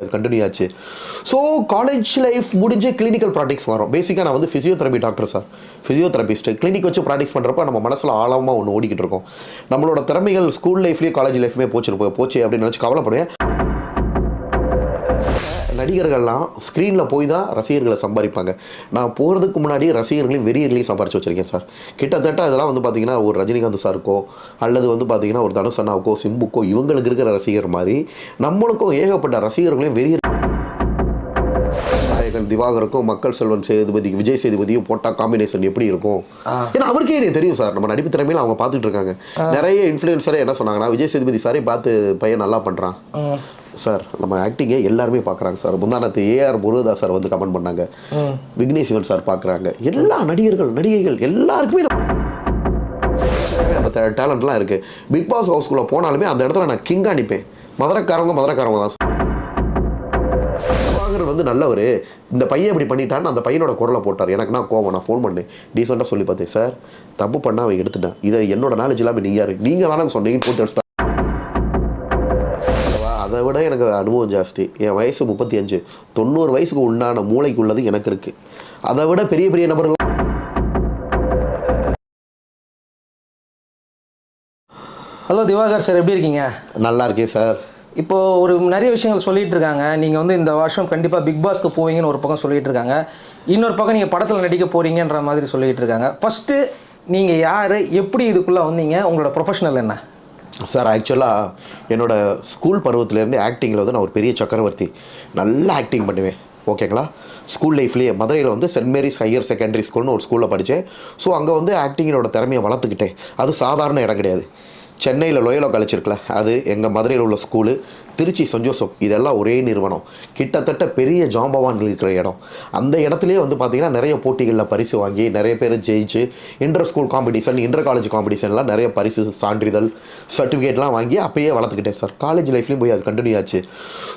அது கண்டினியூ ஆச்சு. So college life முடிஞ்சு கிளினிக்கல் ப்ராக்டிக்ஸ் வரும். பேசிக்காக நான் வந்து physiotherapy doctor sir physiotherapist clinic வச்சு ப்ராக்டிக்ஸ் பண்ணுறப்ப நம்ம மனசில் ஆழமாக ஒன்று ஓடிக்கிட்டு இருக்கோம். நம்மளோட திறமைகள் ஸ்கூல் லைஃப்லேயும் காலேஜ் லைஃப்மே போச்சு போச்சு அப்படின்னு நினச்சி கவலைப்படுவேன். நடிகர்கள்லாம் ஸ்க்ரீனில் போய் தான் ரசிகர்களை சம்பாதிப்பாங்க. நான் போகிறதுக்கு முன்னாடி ரசிகர்களையும் வெறியர்களையும் சம்பாரிச்சு வச்சிருக்கேன் சார். கிட்டத்தட்ட இதெல்லாம் வந்து பார்த்தீங்கன்னா ஒரு ரஜினிகாந்த் சாருக்கோ அல்லது வந்து பார்த்தீங்கன்னா ஒரு தனுஷ் அண்ணாவுக்கோ சிம்புக்கோ இவங்களுக்கு இருக்கிற ரசிகர் மாதிரி நம்மளுக்கும் ஏகப்பட்ட ரசிகர்களையும் வெறியர் நாயகன் திவாகருக்கும் மக்கள் செல்வன் சேதுபதி விஜய் சேதுபதியும் போட்டால் காம்பினேஷன் எப்படி இருக்கும்? ஏன்னா அவருக்கே எனக்கு தெரியும் சார். நம்ம நடிப்பு திறமையில அவங்க பார்த்துட்டு இருக்காங்க. நிறைய இன்ஃப்ளூயன்சரே என்ன சொன்னாங்கன்னா விஜய் சேதுபதி சாரே பார்த்து பையன் நல்லா பண்ணுறான் சார் நம்ம ஆக்டிங்கே எல்லாருமே பார்க்குறாங்க சார். முந்தானத்து ஏஆர் முருகதாஸ் சார் வந்து கமெண்ட் பண்ணாங்க. விக்னேஷ் சிவன் சார் பார்க்குறாங்க. எல்லா நடிகர்கள் நடிகைகள் எல்லாருக்குமே அந்த டேலண்ட்லாம் இருக்குது பிக் பாஸ் ஹவுஸ்குள்ளே போனாலுமே அந்த இடத்துல நான் கிங்காக நிற்பேன் மதுரக்காரவங்க மதுரக்காரவங்க தான் பிரபாகர் வந்து நல்லவர். இந்த பையன் இப்படி பண்ணிட்டான்னு அந்த பையனோட குரலை போட்டார். எனக்கு நான் கோவம். நான் ஃபோன் பண்ணேன். டீசெண்டாக சொல்லி பார்த்தேன் சார் தப்பு பண்ணா அவன் எடுத்துட்டான். இதை என்னோட நாலேஜ் இல்லாமல் நீ யாரு? நீங்கள் தானே சொன்னீங்க போட்டு அதை விட எனக்கு அனுபவம் ஜாஸ்தி. என் வயசு முப்பத்தி அஞ்சு தொண்ணூறு வயசுக்கு உண்டான மூளைக்கு உள்ளது எனக்கு இருக்குது அதை விட பெரிய பெரிய நபர்கள் ஹலோ திவாகர் சார் எப்படி இருக்கீங்க? நல்லா இருக்கேன் சார். இப்போ ஒரு நிறைய விஷயங்கள் சொல்லிட்டு இருக்காங்க. நீங்கள் வந்து இந்த வருஷம் கண்டிப்பாக பிக் பாஸ்க்கு போவீங்கன்னு ஒரு பக்கம் சொல்லிட்டு இருக்காங்க. இன்னொரு பக்கம் நீங்கள் படத்தில் நடிக்க போறீங்கன்ற மாதிரி சொல்லிட்டு இருக்காங்க. ஃபர்ஸ்ட்டு நீங்கள் யார்? எப்படி இதுக்குள்ளே வந்தீங்க? உங்களோட ப்ரொஃபஷனல் என்ன? சார் ஆக்சுவலாக என்னோட ஸ்கூல் பருவத்திலேருந்து ஆக்டிங்கில் வந்து நான் ஒரு பெரிய சக்கரவர்த்தி. நல்லா ஆக்டிங் பண்ணுவேன். ஓகேங்களா ஸ்கூல் லைஃப்லேயே மதுரையில் வந்து சென்ட் மேரிஸ் ஹையர் செகண்டரி ஸ்கூல்னு ஒரு ஸ்கூலில் படித்தேன் ஸோ அங்கே வந்து ஆக்டிங்கினோட திறமையை வளர்த்துக்கிட்டேன். அது சாதாரண இடம் கிடையாது. சென்னையில் லோயலோ காலேஜ் இருக்குல்ல அது எங்கள் மதுரையில் உள்ள ஸ்கூலு திருச்சி சென்ட் ஜோசப் இதெல்லாம் ஒரே நிறுவனம். கிட்டத்தட்ட பெரிய ஜாம்பவான் இருக்கிற இடம். அந்த இடத்துலேயே வந்து பார்த்தீங்கன்னா நிறைய போட்டிகளில் பரிசு வாங்கி நிறைய பேர் ஜெயிச்சு inter school competition inter college காம்படிஷன்லாம் நிறைய பரிசு சான்றிதழ் சர்டிஃபிகேட்லாம் வாங்கி அப்பயே வளர்த்துக்கிட்டேன் சார். காலேஜ் லைஃப்லேயும் போய் அது கண்டினியூ ஆச்சு.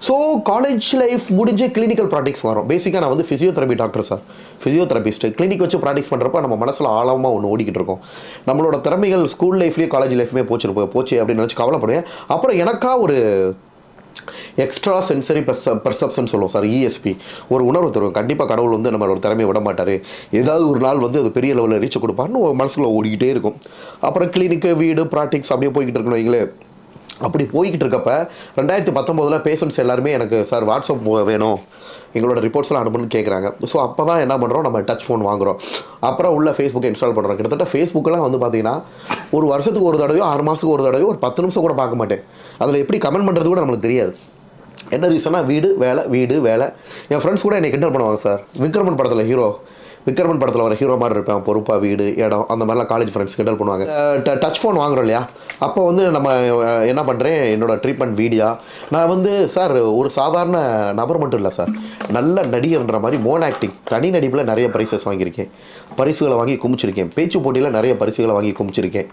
ஸோ காலேஜ் லைஃப் முடிஞ்சு கிளினிக்கல் ப்ராக்டிக்ஸ் வரும். பேசிக்காக நான் வந்து physiotherapy doctor sir. Physiotherapist clinic வச்சு ப்ராக்டிஸ் பண்ணுறப்ப நம்ம மனசில் ஆழமாக ஒன்று ஓடிக்கிட்டு இருக்கோம். நம்மளோட திறமைகள் ஸ்கூல் லைஃப்லேயும் காலேஜ் லைஃப்லேயே போச்சு போச்சு அப்படின்னு நினச்சி கவலைப்படுவேன். அப்புறம் எனக்கா ஒரு எக்ஸ்ட்ரா சென்சரி பெர்ச பெர்செப்ஷன் சொல்லுவோம் சார் இஎஸ்பி ஒரு உணர்வு தரும். கண்டிப்பாக கடவுள் வந்து நம்மளோட திறமையை விட மாட்டார். ஏதாவது ஒரு நாள் வந்து அது பெரிய லெவலில் ரீச் கொடுப்பான்னு ஒரு ஓடிக்கிட்டே இருக்கும். அப்புறம் கிளினிக்கு வீடு ப்ராக்டிக்ஸ் அப்படியே போய்கிட்டு இருக்கணும் வைங்களேன். அப்படி போய்கிட்டு இருக்கப்ப ரெண்டாயிரத்தி பத்தொம்போதில் பேஷண்ட்ஸ் எல்லாருமே எனக்கு சார் வாட்ஸ்அப் வேணும். எங்களோட ரிப்போர்ட்ஸ்லாம் அனுப்புன்னு கேட்குறாங்க ஸோ அப்போ தான் என்ன பண்ணுறோம் நம்ம டச் ஃபோன் வாங்குறோம். அப்புறம் உள்ள ஃபேஸ்புக்கை இன்ஸ்டால் பண்ணுறோம் கிட்டத்தட்ட ஃபேஸ்புக்கெல்லாம் வந்து பார்த்தீங்கன்னா ஒரு வருஷத்துக்கு ஒரு தடவையோ ஆறு மாதத்துக்கு ஒரு தடவையோ ஒரு பத்து நிமிஷம் கூட பார்க்க மாட்டேன். அதில் எப்படி கமெண்ட் பண்ணுறது கூட நம்மளுக்கு தெரியாது. என்ன ரீசனாக வீடு வேலை வீடு வேலை. என் ஃப்ரெண்ட்ஸ் கூட என்னை கிண்டல் பண்ணுவாங்க சார் விக்ரமன் படத்தில் ஹீரோ விக்ரமன் படத்தில் வர ஹீரோ மாதிரி இருப்பேன். பொறுப்பாக வீடு இடம் அந்த மாதிரிலாம் காலேஜ் ஃப்ரெண்ட்ஸ் கிண்டல் பண்ணுவாங்க. டச் ஃபோன் வாங்குறோம் இல்லையா? அப்போ வந்து நம்ம என்ன பண்ணுறேன் என்னோட ட்ரீட்மெண்ட் வீடியோ நான் வந்து சார் ஒரு சாதாரண நபர் மட்டும் இல்லை சார் நல்ல நடிகர்ன்ற மாதிரி மோன் ஆக்டிங் தனி நடிப்பில் நிறைய பரிசஸ் வாங்கியிருக்கேன். பரிசுகளை வாங்கி குமிச்சிருக்கேன். பேச்சு போட்டியில் நிறைய பரிசுகளை வாங்கி குமிச்சிருக்கேன்.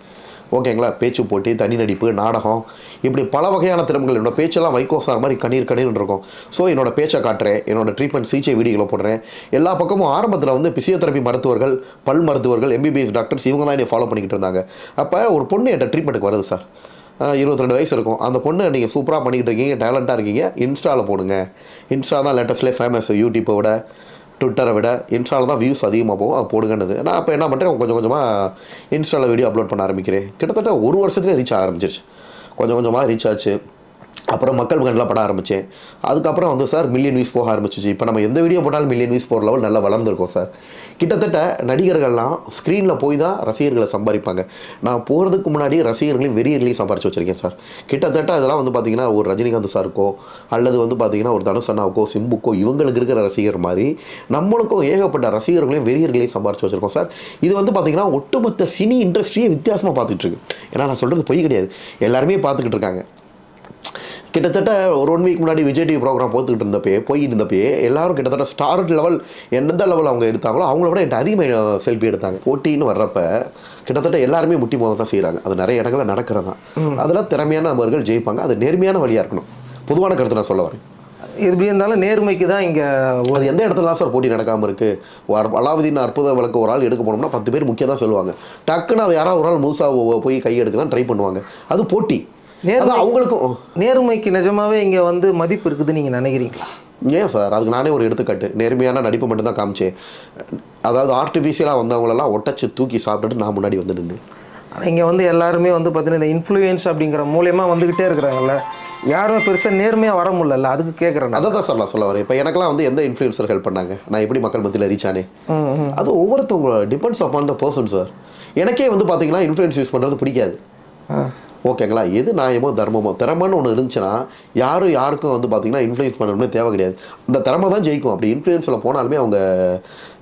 ஓகேங்களா? பேச்சு போட்டி தனி நடிப்பு நாடகம் இப்படி பல வகையான திறமைகள். என்னோட பேச்செல்லாம் வைகோ சார் மாதிரி கண்ணீர் கண்ணீர்னு இருக்கும். ஸோ என்னோட பேச்சை காட்டுறேன். என்னோட ட்ரீட்மெண்ட் சிகிச்சை வீடியோவில் போடுறேன். எல்லா பக்கமும் ஆரம்பத்தில் வந்து பிசியோதெரபி மருத்துவர்கள் பல் மருத்துவர்கள் எம்பிபிஎஸ் டாக்டர்ஸ் இவங்க தான் என்னை ஃபாலோ பண்ணிக்கிட்டு இருந்தாங்க. அப்போ ஒரு பொண்ணு என்கிட்ட ட்ரீட்மெண்ட்டுக்கு வருது சார். இருபத்தி ரெண்டு வயசு இருக்கும். அந்த பொண்ணு நீங்கள் சூப்பராக பண்ணிக்கிட்டு இருக்கீங்க டேலண்ட்டாக இருக்கீங்க இன்ஸ்டாவில் போடுங்க. இன்ஸ்டா தான் லேட்டஸ்ட்லேயே ஃபேமஸ் யூடியூப்பை விட. ட்விட்டரை விட இன்ஸ்டாவில் தான் வியூஸ் அதிகமாக போகும் அது போடுங்கன்னு நான் அப்போ என்ன பண்ணுறேன் கொஞ்சம் கொஞ்சமாக இன்ஸ்டாவில் வீடியோ அப்லோட் பண்ண ஆரம்பிக்கிறேன். கிட்டத்தட்ட ஒரு வருஷத்துலேயே ரீச் ஆரம்பிச்சிருச்சு. கொஞ்சம் கொஞ்சமாக ரீச் ஆச்சு. அப்புறம் மக்கள் கண்ணில் பட ஆரம்பித்தேன். அதுக்கப்புறம் வந்து சார் மில்லியன் வியூஸ் போக ஆரம்பிச்சிச்சு. இப்போ நம்ம எந்த வீடியோ போட்டாலும் மில்லியன் வியூஸ் போகிற லெவல் நல்லா வளர்ந்துருக்கோம் சார். கிட்டத்தட்ட நடிகர்கள்லாம் ஸ்க்ரீனில் போய் தான் ரசிகர்களை சம்பாதிப்பாங்க. நான் போகிறதுக்கு முன்னாடி ரசிகர்களையும் வெறியர்களையும் சம்பாரிச்சு வச்சிருக்கேன் சார். கிட்டத்தட்ட இதெல்லாம் வந்து பார்த்தீங்கன்னா ஒரு ரஜினிகாந்த் சாருக்கோ அல்லது வந்து பார்த்தீங்கன்னா ஒரு தனுஷ் அண்ணாவுக்கோ சிம்புக்கோ இவங்களுக்கு இருக்கிற ரசிகர் மாதிரி நம்மளுக்கும் ஏகப்பட்ட ரசிகர்களையும் வெறியர்களையும் சம்பாரிச்சு வச்சுருக்கோம் சார். இது வந்து பார்த்தீங்கன்னா ஒட்டுமொத்த சினி இண்டஸ்ட்ரியே வித்தியாசமாக பார்த்துட்டு இருக்கு. ஏன்னா நான் சொல்கிறது பொய் கிடையாது. எல்லாருமே பார்த்துக்கிட்டு இருக்காங்க. கிட்டத்தட்ட ஒரு ஒன் வீக் முன்னாடி விஜய் டிவி ப்ரோக்ராம் போத்துக்கிட்டு இருந்தப்பே போயிட்டு இருந்தப்பே எல்லாரும் கிட்டத்தட்ட ஸ்டார் லெவல் எந்த லெவல் அவங்க எடுத்தாங்களோ அவங்கள விட என்கிட்ட அதிகமாக செல்ஃபி எடுத்தாங்க. போட்டின்னு வர்றப்ப கிட்டத்தட்ட எல்லாருமே முட்டி மோத தான் செய்கிறாங்க அது நிறைய இடங்களில் நடக்கிறது தான். அதில் திறமையான நபர்கள் ஜெயிப்பாங்க. அது நேர்மையான வழியாக இருக்கணும். பொதுவான கருத்து நான் சொல்ல வரேன். எப்படி இருந்தாலும் நேர்மைக்கு தான் இங்கே அது எந்த இடத்துல சார் போட்டி நடக்காமல் இருக்குது அலாவுதீன் அற்புத விளக்கு ஒரு ஆள் எடுக்க போனோம்னா பத்து பேர் முக்கியம் தான் சொல்லுவாங்க. டக்குன்னு அது யாராவது ஒரு ஆள் முழுசாக போய் கை எடுக்க தான் ட்ரை பண்ணுவாங்க. அது போட்டி. நேர்மை- அவங்களுக்கும் நேர்மைக்கு நிஜமாவே இங்கே வந்து மதிப்பு இருக்குதுன்னு நீங்கள் நினைக்கிறீங்களா? ஏன் சார்? அதுக்கு நானே ஒரு எடுத்துக்காட்டு. நேர்மையான நடிப்பு மட்டும்தான் காமிச்சேன். அதாவது ஆர்டிஃபிஷியலாக வந்தவங்களெல்லாம் ஒட்டச்சு தூக்கி சாப்பிட்டுட்டு நான் முன்னாடி வந்து நின்று ஆனால் இங்கே வந்து எல்லாருமே வந்து பார்த்தீங்கன்னா இந்த இன்ஃப்ளூயன்ஸ் அப்படிங்கிற மூலயமா வந்துக்கிட்டே இருக்கிறாங்கல்ல. யாருமே பெருசாக நேர்மையாக வர முடியல அதுக்கு கேட்குறேன் அதை தான் சார் நான் சொல்ல வரேன். இப்போ எனக்கெல்லாம் வந்து எந்த இன்ஃப்ளூயன்சர் ஹெல்ப் பண்ணாங்க? நான் எப்படி மக்கள் மத்தியில் ரீச் ஆனேன்? அது ஒவ்வொருத்தவங்க depends upon the person sir. எனக்கே வந்து பார்த்தீங்கன்னா இன்ஃப்ளூயன்ஸ் யூஸ் பண்ணுறது பிடிக்காது. ஓகேங்களா? எது நியாயமோ தர்மமோ? திறமைன்னு ஒன்று இருந்துச்சுன்னா யாரும் யாருக்கும் வந்து பார்த்தீங்கன்னா இன்ஃப்ளூயன்ஸ் பண்ணணும்னு தேவை கிடையாது. அந்த திறமை தான் ஜெயிக்கும். அப்படி இன்ஃப்ளூயன்ஸில் போனாலுமே அவங்க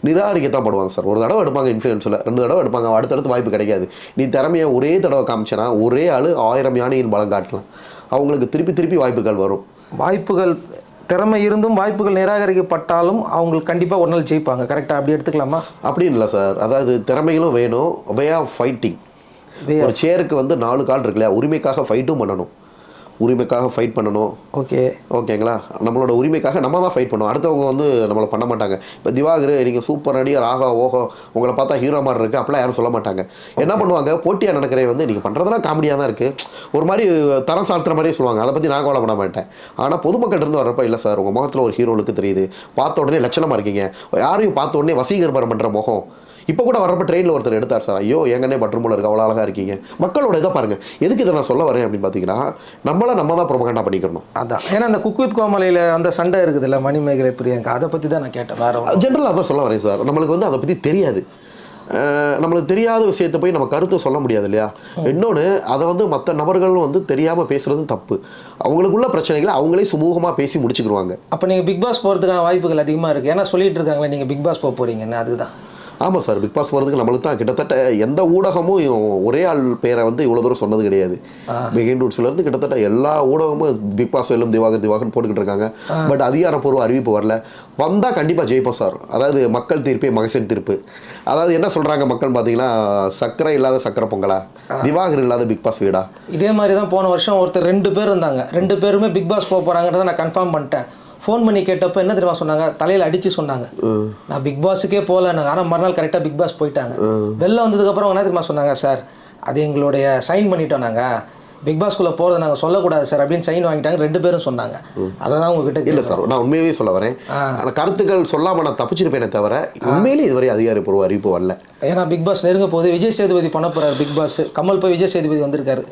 நிராகரிக்கத்தான் படுவாங்க சார். ஒரு தடவை எடுப்பாங்க இன்ஃப்ளூயன்ஸில் ரெண்டு தடவை எடுப்பாங்க. அடுத்தடுத்து வாய்ப்பு கிடைக்காது. நீ திறமையை ஒரே தடவை காமிச்சனா ஒரே ஆள் ஆயிரம் யானையின் பலம் காட்டலாம். அவங்களுக்கு திருப்பி திருப்பி வாய்ப்புகள் வரும். வாய்ப்புகள் திறமை இருந்தும் வாய்ப்புகள் நிராகரிக்கப்பட்டாலும் அவங்களுக்கு கண்டிப்பாக ஒரு நாள் ஜெயிப்பாங்க. கரெக்டாக அப்படி எடுத்துக்கலாமா? அப்படின்னு இல்லை சார். அதாவது திறமைகளும் வேணும். வே ஆஃப் ஃபைட்டிங் ஒரு சேருக்கு வந்து நாலு கால் இருக்கு இல்லையா? உரிமைக்காக ஃபைட்டும் பண்ணணும். உரிமைக்காக ஃபைட் பண்ணணும். ஓகே ஓகேங்களா நம்மளோட உரிமைக்காக நம்ம தான் ஃபைட் பண்ணுவோம் அடுத்தவங்க வந்து நம்மளை பண்ண மாட்டாங்க. இப்போ திவாகர் நீங்கள் சூப்பர் நடிகர் ஆகா ஓஹோ உங்களை பார்த்தா ஹீரோ மாதிரி இருக்குது அப்படிலாம் யாரும் சொல்ல மாட்டாங்க. என்ன பண்ணுவாங்க? போட்டியாக நடக்கிறேன் வந்து நீங்கள் பண்ணுறதெல்லாம் காமெடியாக தான் இருக்குது ஒரு மாதிரி தரம் சார்த்துற மாதிரியே சொல்லுவாங்க. அதை பற்றி நான் கவலை பண்ண மாட்டேன். ஆனால் பொதுமக்கள் இருந்து வரப்போ இல்லை சார் உங்கள் முகத்தில் ஒரு ஹீரோலுக்கு தெரியுது. பார்த்த உடனே லட்சணமாக இருக்கீங்க. யாரையும் பார்த்த உடனே வசீகரம் பண்ணுற முகம். இப்போ கூட வரப்போ ட்ரெயினில் ஒருத்தர் எடுத்தார் சார் ஐயோ எங்கன்னே பட்ரும் போல இருக்கு அவ்வளோ அழகாக இருக்கீங்க. மக்களோட இதை பாருங்கள் எதுக்கு இதை நான் சொல்ல வரேன் அப்படின்னு பார்த்தீங்கன்னா நம்மள நம்ம தான் ப்ரொபகண்டா பண்ணிக்கணும் அதான். ஏன்னா அந்த குக் வித் கோமலையில் அந்த சண்டை இருக்குதுல்ல மணிமேகலை பிரியங்கா அதை பற்றி தான் நான் கேட்டேன். வேற. ஜென்ரலாக அதான் சொல்ல வரேன் சார். நம்மளுக்கு வந்து அதை பற்றி தெரியாது. நம்மளுக்கு தெரியாத விஷயத்தை போய் நம்ம கருத்து சொல்ல முடியாது இல்லையா? இன்னொன்று அதை வந்து மற்ற நபர்களும் வந்து தெரியாமல் பேசுகிறதும் தப்பு. அவங்களுக்குள்ள பிரச்சனைகளை அவங்களே சுமூகமாக பேசி முடிச்சுக்கிடுவாங்க அப்போ நீங்கள் பிக் பாஸ் போகிறதுக்கான வாய்ப்புகள் அதிகமாக இருக்குது ஏன்னா சொல்லிட்டு இருக்காங்களே நீங்கள் பிக் பாஸ் போக போகிறீங்கன்னு அதுதான் ஆமாம் சார் பிக் பாஸ் போகிறதுக்கு நம்மளுக்கு தான் கிட்டத்தட்ட எந்த ஊடகமும் ஒரே ஆள் பேரை வந்து இவ்வளோ தூரம் சொன்னது கிடையாது. மெயின் ரூட்ஸ்லேருந்து கிட்டத்தட்ட எல்லா ஊடகமும் பிக் பாஸ் வெல்லும் திவாகர் திவாகர் போட்டுக்கிட்டு இருக்காங்க. பட் அதிகாரப்பூர்வ அறிவிப்பு வரல. வந்தால் கண்டிப்பாக ஜெயிப்போம் சார். அதாவது மக்கள் தீர்ப்பே மகசன் தீர்ப்பு. அதாவது என்ன சொல்கிறாங்க மக்கள் பார்த்தீங்கன்னா சக்கரை இல்லாத சக்கரை பொங்கலா? திவாகர் இல்லாத பிக் பாஸ் வீடா? இதே மாதிரி தான் போன வருஷம் ஒருத்தர் ரெண்டு பேர் இருந்தாங்க. ரெண்டு பேருமே பிக் பாஸ் போக போகிறாங்கிறத நான் கன்ஃபார்ம் பண்ணிட்டேன். ஃபோன் பண்ணி கேட்டப்போ என்ன தெரியுமா சொன்னாங்க? தலையில் அடித்து சொன்னாங்க. நான் பிக் பாஸுக்கே போகலன்னாங்க ஆனால் மறுநாள் கரெக்டாக பிக் பாஸ் போயிட்டாங்க. வெளில வந்ததுக்கப்புறம் என்ன தெரியுமா சொன்னாங்க சார் அது எங்களுடைய சைன் பண்ணிட்டோம் நாங்கள் பிக் பாஸ்குள்ளே போகிறத நாங்கள் சொல்லக்கூடாது சார் அப்படின்னு சைன் வாங்கிட்டாங்க ரெண்டு பேரும் சொன்னாங்க. அதை தான் உங்ககிட்ட இல்லை சார் நான் உண்மையாகவே சொல்ல வரேன். ஆனால் கருத்துக்கள் சொல்லாமல் நான் தப்பிச்சிருப்பேனே தவிர உண்மையிலேயே இதுவரை அதிகாரப்பூர்வ அறிவிப்பு வரல. ஏன்னா பிக் பாஸ் நெருங்க போகுது. விஜய் சேதுபதி பண்ண போகிறார் பிக் பாஸ் கமல் போய் விஜய் சேதுபதி வந்திருக்காரு.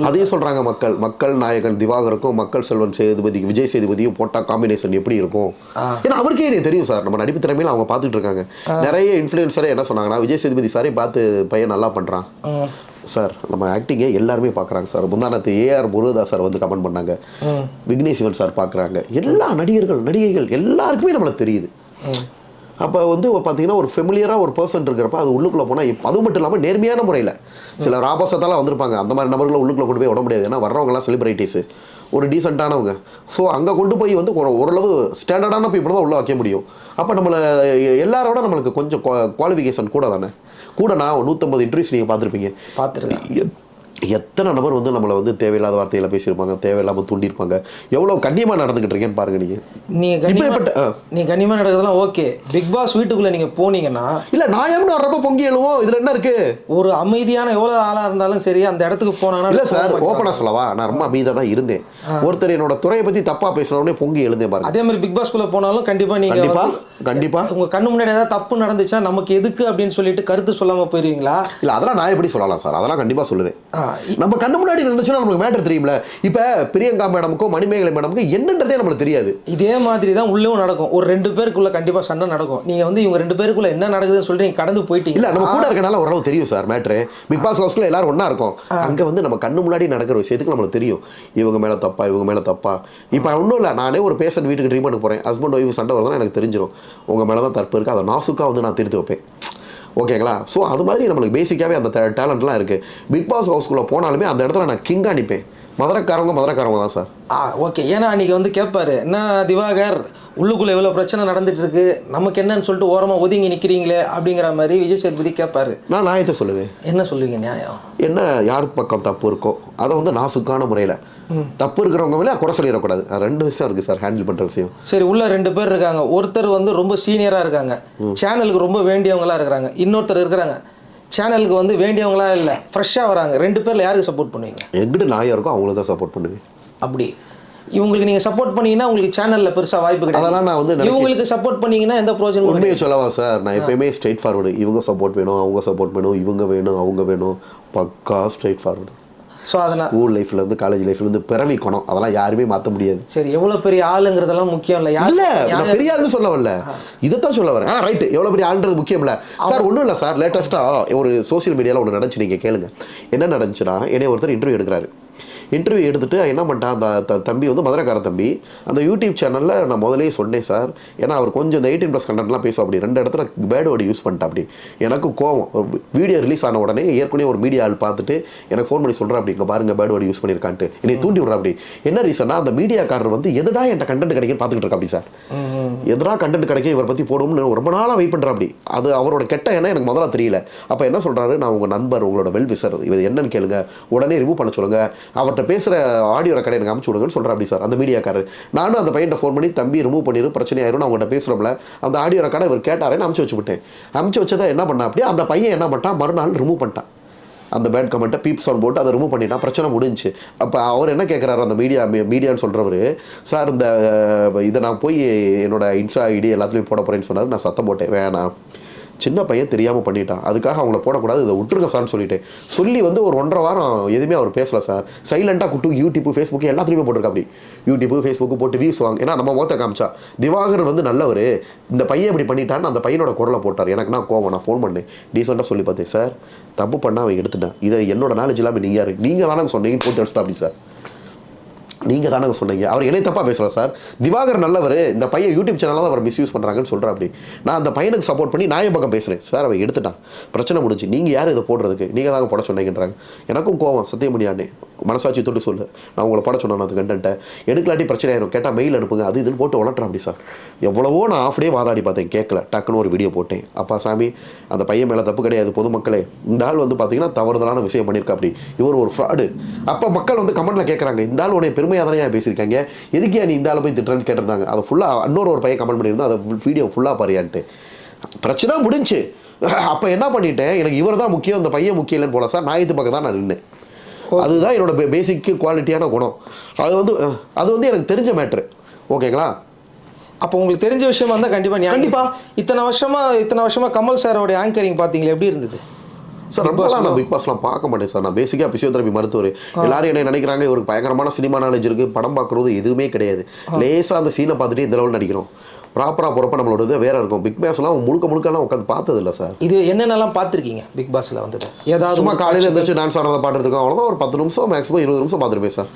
அதையும் சொல்றாங்க மக்கள். மக்கள் நாயகன் திவாகருக்கும் மக்கள் செல்வன் சேதுபதி விஜய் சேதுபதியும் போட்டா காம்பினேஷன் எப்படி இருக்கும்? ஏன்னா அவருக்கே எனக்கு தெரியும் சார். நம்ம நடிப்பு திறமையில அவங்க பார்த்துட்டு இருக்காங்க. நிறைய இன்ஃப்ளூயன்சரே என்ன சொன்னாங்கன்னா விஜய் சேதுபதி சாரே பார்த்து பையன் நல்லா பண்றான். ம். சார் நம்ம ஆக்டிங்கே எல்லாருமே பார்க்குறாங்க சார். முந்தானத்து ஏஆர் முருகதாஸ் சார் வந்து கமெண்ட் பண்ணாங்க. விக்னேஷ் சிவன் சார் பார்க்குறாங்க. எல்லா நடிகர்கள் நடிகைகள் எல்லாருக்குமே நம்மளை தெரியுது. அப்போ வந்து பார்த்தீங்கன்னா ஒரு ஃபெமிலியராக ஒரு பர்சன் இருக்கிறப்ப அது உள்ளுக்குள்ளே போனால் அது மட்டும் இல்லாமல் நேர்மையான முறையில். சில ராபசத்தாலாம் வந்திருப்பாங்க. அந்த மாதிரி நபர்களை உள்ளுக்குள்ளே கொண்டு போய் விட முடியாது. ஏன்னா வர்றவங்களாம் செலிபிரிட்டிஸு ஒரு டீசெண்டானவங்க ஸோ அங்கே கொண்டு போய் வந்து ஒரு ஓரளவு ஸ்டாண்டர்டான பீப்புள் தான் உள்ளே வைக்க முடியும். அப்போ நம்மளை எல்லாரோட நம்மளுக்கு கொஞ்சம் குவாலிஃபிகேஷன் கூட தானே? கூட நான் நூற்றம்பது இன்ட்ரிவியூஸ் நீங்கள் பார்த்துருப்பீங்க. பார்த்துருக்கேன் எத்- எத்தனை நபர் வந்து நம்மளை வந்து தேவையில்லாத வார்த்தையில பேசியிருப்பாங்க தேவையில்லாமல் தூண்டியிருப்பாங்க? எவ்வளோ கண்ணியமாக நடந்துக்கிட்டு இருக்கேன்னு பாருங்க நீங்கள் நீங்க கண்ணியமா இப்படிப்பட்ட- ஆ. நீங்க கண்ணியமா நடக்கிறதுலாம் ஓகே. பிக் பாஸ் வீட்டுக்குள்ள நீங்க போனீங்கன்னா இல்லை நியாயம்னு வர்றப்ப பொங்கி எழுவோம்? இதில் என்ன இருக்கு? ஒரு அமைதியான எவ்வளவு ஆளா இருந்தாலும் சரி அந்த இடத்துக்கு போனாங்கன்னா இல்லை சார் ஓப்பனாக சொல்லவா? நான் ரொம்ப அமைதியாக தான் இருந்தேன். ஒருத்தர் என்னோட துறையை பற்றி தப்பாக பேசினோடனே பொங்கி எழுந்தேன் பாருங்க. அதே மாதிரி பிக் பாஸ்குள்ள போனாலும் கண்டிப்பா நீங்க கண்டிப்பா வந்து கண்டிப்பா உங்க கண்ணு முன்னாடி ஏதாவது தப்பு நடந்துச்சுன்னா நமக்கு எதுக்கு அப்படின்னு சொல்லிட்டு கருத்து சொல்லாம போயிருவீங்களா? இல்லை அதெல்லாம் நான் எப்படி சொல்லலாம் சார்? அதெல்லாம் கண்டிப்பாக சொல்லுவேன். நம்ம கண்ணு முன்னாடி நடந்துச்சுன்னா நமக்கு மேட்டர் தெரியும்ல. இப்போ பிரியங்கா மேடமுக்கோ மணிமேகலை மேடமுக்கோ என்னன்றதே நம்மளுக்கு தெரியாது. இதே மாதிரி தான் உள்ளவும் நடக்கும். ஒரு ரெண்டு பேருக்குள்ள கண்டிப்பா சண்டை நடக்கும். நீங்க வந்து இவங்க ரெண்டு பேருக்குள்ள என்ன நடக்குதுன்னு சொல்லிட்டு நீங்க கடந்து போயிட்டீங்க. இல்ல நம்ம கூட இருக்கனால ஓரளவு தெரியும் சார் மேட்ரு பிக் பாஸ் ஹவுஸ்ல எல்லாரும் ஒண்ணா இருக்கும். அங்க வந்து நம்ம கண்ணு முன்னாடி நடக்கிற விஷயத்துக்கு நம்மளுக்கு தெரியும். இவங்க மேல தப்பா இவங்க மேல தப்பா. இப்போ ஒன்றும் இல்லை நானே ஒரு பேஷண்ட் வீட்டுக்கு ட்ரீட்மெண்ட் போறேன். ஹஸ்பண்ட் ஒய்ஃப் சண்டை வருதுன்னா எனக்கு தெரிஞ்சிடும் உங்க மேல தான் தப்பு இருக்கு. அதை நாசுக்கா வந்து நான் திருத்தி வைப்பேன். ஓகேங்களா? ஸோ அது மாதிரி நம்மளுக்கு பேசிக்காவே அந்த டேலண்ட்லாம் இருக்கு. பிக் பாஸ் ஹவுஸ்குள்ள போனாலுமே அந்த இடத்துல நான் கிங்கா நிற்பேன் மதுரக்காரவங்க மதுரக்காரவங்க தான் சார். ஆ ஓகே ஏன்னா அன்றைக்கி வந்து கேட்பாரு என்ன திவாகர் உள்ளுக்குள்ளே எவ்வளோ பிரச்சனை நடந்துட்டு இருக்கு நமக்கு என்னன்னு சொல்லிட்டு ஓரமாக ஒதுங்கி நிற்கிறீங்களே அப்படிங்கிற மாதிரி விஜய் சேதுபதி கேட்பாரு நான் நியாயத்தை சொல்லுவேன். என்ன சொல்லுவீங்க நியாயம்? என்ன யார் பக்கம் தப்பு இருக்கோ அதை வந்து நாசுக்கான முறையில். தப்பு இருக்கிறவங்க மேலே குறை சொல்லிடக்கூடாது. ரெண்டு விஷயம் இருக்குது சார் ஹேண்டில் பண்ணுற விஷயம். சரி உள்ள ரெண்டு பேர் இருக்காங்க. ஒருத்தர் வந்து ரொம்ப சீனியராக இருக்காங்க. சேனலுக்கு ரொம்ப வேண்டியவங்களா இருக்கிறாங்க. இன்னொருத்தர் இருக்கிறாங்க. சேனலுக்கு வந்து வேண்டியவங்களா இல்லை ஃப்ரெஷ்ஷாக வராங்க. ரெண்டு பேரில் யாருக்கு சப்போர்ட் பண்ணுவீங்க? எங்கிட்ட நாயா இருக்கோ அவங்கள தான் சப்போர்ட் பண்ணுவேன். அப்படி. இவங்களுக்கு நீங்கள் சப்போர்ட் பண்ணீங்கன்னா உங்களுக்கு சேனலில் பெருசாக வாய்ப்பு கிடையாது. அதெல்லாம் நான் வந்து இவங்களுக்கு சப்போர்ட் பண்ணீங்கன்னா எந்த ப்ரோஜனமும் கிடையாது. உண்மையை சொல்லவா சார்? நான் எப்பயுமே ஸ்ட்ரைட் ஃபார்வர்டு இவங்க சப்போர்ட் வேணும் அவங்க சப்போர்ட் வேணும் இவங்க வேணும் அவங்க வேணும். பக்கா ஸ்ட்ரைட் ஃபார்வர்டு ஸோ அதனால் ஸ்கூல் லைஃப்லேருந்து காலேஜ் லைஃப்லேருந்து பிறவி குணம். அதெல்லாம் யாருமே மாற்ற முடியாது. சரி எவ்வளோ பெரிய ஆளுங்கிறதெல்லாம் முக்கியம் இல்லை. இல்ல நான் பெரிய ஆளுன்னு சொல்ல வரல. இதைத்தான் சொல்ல வரேன். ஆ ரைட் எவ்வளவு பெரிய ஆளுன்றது முக்கியம் இல்ல. சார் ஒண்ணும் இல்ல சார். லேட்டஸ்டா ஒரு சோஷியல் மீடியால ஒன்று நடந்துச்சு நீங்க கேளுங்க. என்ன நடந்துச்சுன்னா என்னைய ஒருத்தர் இன்டர்வியூ எடுக்கிறாரு. இன்டர்வியூ எடுத்துட்டு என்ன பண்ணிட்டான்? அந்த தம்பி வந்து மதுரைக்கார தம்பி. அந்த யூடியூப் சேனல்ல நான் முதல்லயே சொன்னேன் சார். ஏன்னா அவர் கொஞ்சம் இந்த எயிட்டீன் ப்ளஸ் கண்டென்ட்லாம் பேசும் அப்படி. ரெண்டு இடத்துல பேட் வேர்டு யூஸ் பண்ணிட்டா அப்படி. எனக்கு கோவம். வீடியோ ரிலீஸ் ஆன உடனே ஏற்கனவே ஒரு மீடியா ஆள் பார்த்துட்டு எனக்கு ஃபோன் பண்ணி சொல்கிறேன் அப்படி. இங்க பாருங்க பேட் வேர்டு யூஸ் பண்ணியிருக்கான்ட்டு என்னை தூண்டி விட்றா அப்படி. என்ன ரீசன்னா அந்த மீடியாக்காரர் வந்து எதுடா என்கிட்ட கண்டென்ட் கிடைக்குன்னு பார்த்துக்கிட்டு இருக்கா அப்படி சார். எதனா கண்டென்ட் கிடைக்கும் இவரை பற்றி போடும்னு ரொம்ப நாளாக வெயிட் பண்ணுறேன் அப்படி. அது அவரோட கெட்ட எண்ணம் எனக்கு முதல்ல தெரியல. அப்போ என்ன சொல்கிறாரு நான் உங்கள் நண்பர் உங்களோட வெல் விசர் இது என்னன்னு கேளுங்க. உடனே ரிமூவ் பண்ண சொல்லுங்க. அவர்கிட்ட பேசுகிற ஆடியோ ரெக்கார்டை எனக்கு அமுச்சு விடுங்கன்னு சொல்கிறேன் அப்படி சார் அந்த மீடியாக்காரர். நானும் அந்த பையன்ட்ட ஃபோன் பண்ணி தம்பி ரிமூவ் பண்ணிடு பிரச்சனை ஆயிரும் அவங்கள்ட்ட பேசுகிறோம்ல அந்த ஆடியோ ரெக்கார்டை இவர் கேட்டாரேன்னு அமுச்சு வச்சு விட்டேன் அமுச்சு வச்சதை என்ன பண்ணா அப்படி அந்த பையன் என்ன பண்ணிட்டான் மறுநாள் ரிமூவ் பண்ணிட்டான். அந்த பேட் கமெண்ட்டை பீப் சவுண்ட் போட்டு அதை ரிமூவ் பண்ணிட்டான் பிரச்சனை முடிஞ்சுச்சு. அப்போ அவர் என்ன கேட்குறாரு அந்த மீடியா மீடியான்னு சொல்கிறவர் சார் இந்த இதை நான் போய் என்னோட இன்ஸ்டா ஐடி எல்லாத்துலேயும் போட போகிறேன்னு சொன்னார் நான் சத்தம் போட்டேன் வேணாம். சின்ன பையன் தெரியாமல் பண்ணிட்டான். அதுக்காக அவங்கள போடக்கூடாது இதை விட்டுருங்க சார்னு சொல்லிட்டேன் சொல்லி வந்து ஒரு ஒன்றரை வாரம் எதுவுமே அவர் பேசல சார். சைலண்டாக குட்டு யூடியூப் ஃபேஸ்புக் எல்லாத்துலேயுமே போட்டிருக்கா அப்படி. யூடியூப் ஃபேஸ்புக்கு போட்டு வியூஸ் வாங்க. ஏன்னா நம்ம மொத்த காமிச்சா. திவாகர் வந்து நல்லவர். இந்த பையன் இப்படி பண்ணிட்டான்னு அந்த பையனோட குரலை போட்டார். எனக்கு நான் கோவம் நான் ஃபோன் பண்ணேன். டீசெண்டாக சொல்லி பார்த்தேன் சார் தப்பு பண்ணால் அவன் எடுத்துட்டேன். இதை என்னோட நாலேஜ் இல்லாமல் நீங்கள் யார்? நீங்கள் தானே சொன்னீங்கன்னு போட்டு அடிச்சிட்டா அப்படி சார். நீங்கள் தானே சொன்னீங்க. அவர் என்னை தப்பாக பேசுகிறார் சார். திவாகர் நல்லவர் இந்த பையன் யூடியூப் சேனலில் அவர் மிஸ்யூஸ் பண்ணுறாங்கன்னு சொல்கிறேன் அப்படி. நான் அந்த பையனுக்கு சப்போர்ட் பண்ணி நான் என் பக்கம் பேசுகிறேன் சார் அவன் எடுத்துட்டான். பிரச்சனை முடிஞ்சு. நீங்கள் யார் இதை போடுறதுக்கு? நீங்கள் தாங்க போட சொன்னீங்கன்றாங்க. எனக்கும் கோவம். சத்தியமணியானே மனசாட்சி தொட்டு சொல்லு. நான் உங்களை போட சொன்னேன் அந்த கண்டென்ட்டை எடுக்கலாட்டி பிரச்சனை ஆயிரும். கேட்டால் மெயில் அனுப்புங்க. அது இதுன்னு போட்டு வளர்ட்டுறேன் அப்படி சார். எவ்வளவோ நான் ஆஃப் டே வாதாடி பார்த்தேன். கேட்கல. டக்குன்னு ஒரு வீடியோ போட்டேன். அப்பா சாமி அந்த பையன் மேலே தப்பு கிடையாது. பொதுமக்களே இந்த ஆள் வந்து பார்த்தீங்கன்னா தவறுதலான விஷயம் பண்ணியிருக்கா அப்படி. இவர் ஒரு ஃப்ராடு அப்போ மக்கள் வந்து கமெண்ட்டில் கேட்குறாங்க இந்த ஆள் உன்னை பெருமையாக தானே பேசியிருக்காங்க. எதுக்கு நீ இந்த ஆளை போய் திட்டுறேன்னு கேட்டிருந்தாங்க? அதை ஃபுல்லாக இன்னொரு ஒரு பையன் கமெண்ட் பண்ணியிருந்தா அதை வீடியோ ஃபுல்லாக பாரியான்ட்டு பிரச்சனை முடிஞ்சு. அப்போ என்ன பண்ணிட்டேன்? எனக்கு இவர் தான் முக்கியம் இந்த பையன் முக்கியம் இல்லைன்னு போல சார். நான் இது பக்கம் தான் நான் நின்னேன். அதுதான் என்னோட பேசிக் குவாலிட்டியான குணம். அது வந்து அது வந்து எனக்கு தெரிஞ்ச மேட்ரு ஓகேங்களா அப்போ உங்களுக்கு தெரிஞ்ச விஷயமா இருந்தால் கண்டிப்பாக கண்டிப்பா. இத்தனை வருஷமா இத்தனை வருஷமா கமல் சாரோடைய ஆங்கரிங் பார்த்தீங்களே? எப்படி இருந்தது? சார் ரொம்ப நான் பிக் பாஸ்லாம் பார்க்க மாட்டேன் சார். நான் பேசிக்காக பிசியோதெரபி மருத்துவர். எல்லாரும் என்ன நினைக்கிறாங்க? இவருக்கு பயங்கரமான சினிமா நாலேஜ் இருக்கு. படம் பார்க்குறது எதுவுமே கிடையாது. லேசாக அந்த சீனை பார்த்துட்டு இந்த லெவல் நடிக்கிறோம். ப்ராப்பராக போகிறப்ப நம்மளோட இது வேற இருக்கும். பிக் பாஸ்லாம் முழுக்க முழுக்கலாம் உட்காந்து பார்த்தது இல்லை சார். இது என்னென்னலாம் பார்த்துருக்கீங்க? பிக் பாஸ்ல வந்தது. ஏதாவது சும்மா காலையில் எழுந்திரிச்சு டான்ஸ் ஆடுறத பாட்டுருக்கோம் அவ்வளோதான் ஒரு பத்து நிமிஷம் மேக்ஸிமம் இருபது நிமிஷம் பார்த்துருப்பேன் சார்.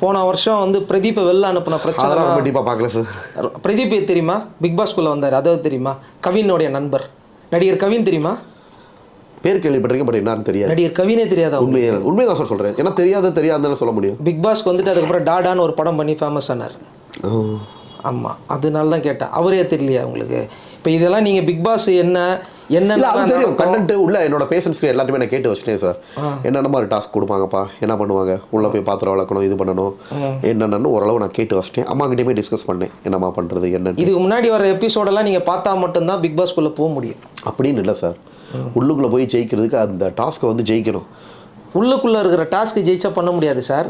போன வருஷம் வந்து பிரதீப்பை வெளில அனுப்பின பிரச்சனை அதெல்லாம் ரொம்ப டீப்பாக பார்க்கல சார். பிரதீப் தெரியுமா? பிக் பாஸ்குள்ள வந்தார். அதாவது தெரியுமா? கவினுடைய நண்பர். நடிகர் கவின் தெரியுமா? பேர் கேள்விப்பட்டிருக்கேன் பட் என்னன்னு தெரியாது. நடிகர் கவினே தெரியாதா? உண்மையை உண்மையை சார் சொல்கிறேன் ஏன்னா தெரியாத தெரியாதுன்னு சொல்ல முடியும். பிக் பாஸ்க்கு வந்துட்டு அதுக்கப்புறம் டாடான்னு ஒரு படம் பண்ணி ஃபேமஸ் ஆனார். ஆமாம் அதனால தான் கேட்டேன். அவரே தெரியலையா உங்களுக்கு? இப்போ இதெல்லாம் நீங்கள் பிக் பாஸ் என்ன இல்ல அது தெரியும். என்ன கண்டென்ட் உள்ள என்னோட பேஷன்ஸ்க்கு எல்லாத்தையுமே நான் கேட்டு வச்சிட்டேன் சார் என்னென்ன மாதிரி டாஸ்க் கொடுப்பாங்கப்பா? என்ன பண்ணுவாங்க? உள்ள போய் பாத்திரம் வளர்க்கணும் இது பண்ணணும். என்னென்னு ஓரளவு நான் கேட்டு வச்சிட்டேன். அம்மா கிட்டயுமே டிஸ்கஸ் பண்ணேன். என்னம்மா பண்றது என்னன்னு. இதுக்கு முன்னாடி வர எபிசோடெல்லாம் நீங்கள் பார்த்தா மட்டும்தான் பிக் பாஸ்குள்ளே போக முடியும். அப்படின்னு இல்லை சார் உள்ளுக்குள்ள போய் ஜெயிக்கிறதுக்கு அந்த டாஸ்க்கை வந்து ஜெயிக்கணும். உள்ளுக்குள்ள இருக்கிற டாஸ்க் ஜெயிச்சா பண்ண முடியாது சார்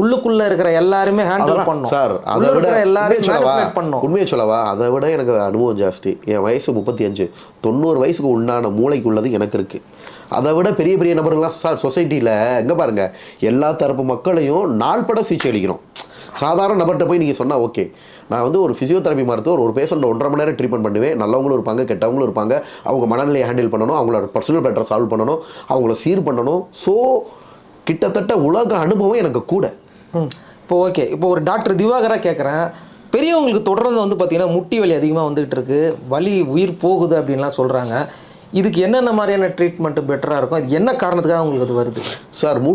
உள்ளுக்குள்ள இருக்கிற எல்லாருமே ஹேண்டில் பண்ணும் சார் அதை விட எல்லாரையும் பண்ணும் உண்மையை சொல்லவா? அதை விட எனக்கு அனுபவம் ஜாஸ்தி. என் வயசு முப்பத்தி அஞ்சு. தொண்ணூறு வயசுக்கு உண்டான மூளைக்கு உள்ளது எனக்கு இருக்கு. அதை விட பெரிய பெரிய நபர்கள்லாம் சார் சொசைட்டியில் எங்கே பாருங்க. எல்லா தரப்பு மக்களையும் நாள்பட சிகிச்சை அளிக்கிறோம் சாதாரண நபர்கிட்ட போய் நீங்கள் சொன்னால் ஓகே. நான் வந்து ஒரு ஃபிசியோதெரபி மருத்துவர் ஒரு பேஷண்ட் ஒன்றரை மணி நேரம் ட்ரீட்மெண்ட் பண்ணுவேன். நல்லவங்களும் இருப்பாங்க கெட்டவங்களும் இருப்பாங்க. அவங்க மனநிலையை ஹேண்டில் பண்ணணும் அவங்களோட பர்சனல் மேட்டரை சால்வ் பண்ணணும் அவங்கள சீர் பண்ணணும். ஸோ கிட்டத்தட்ட உலக அனுபவம் எனக்கு கூட. இப்போ ஓகே. இப்போ ஒரு டாக்டர் திவாகராக கேட்குறேன் பெரியவங்களுக்கு தொடர்ந்து வந்து பார்த்தீங்கன்னா முட்டி வலி அதிகமாக வந்துகிட்டு இருக்கு. வலி உயிர் போகுது அப்படின்லாம் சொல்கிறாங்க இதுக்கு என்னென்ன மாதிரியான ட்ரீட்மெண்ட் பெட்டராக இருக்கும்? அது என்ன காரணத்துக்காக உங்களுக்கு அது வருது? சார் மூ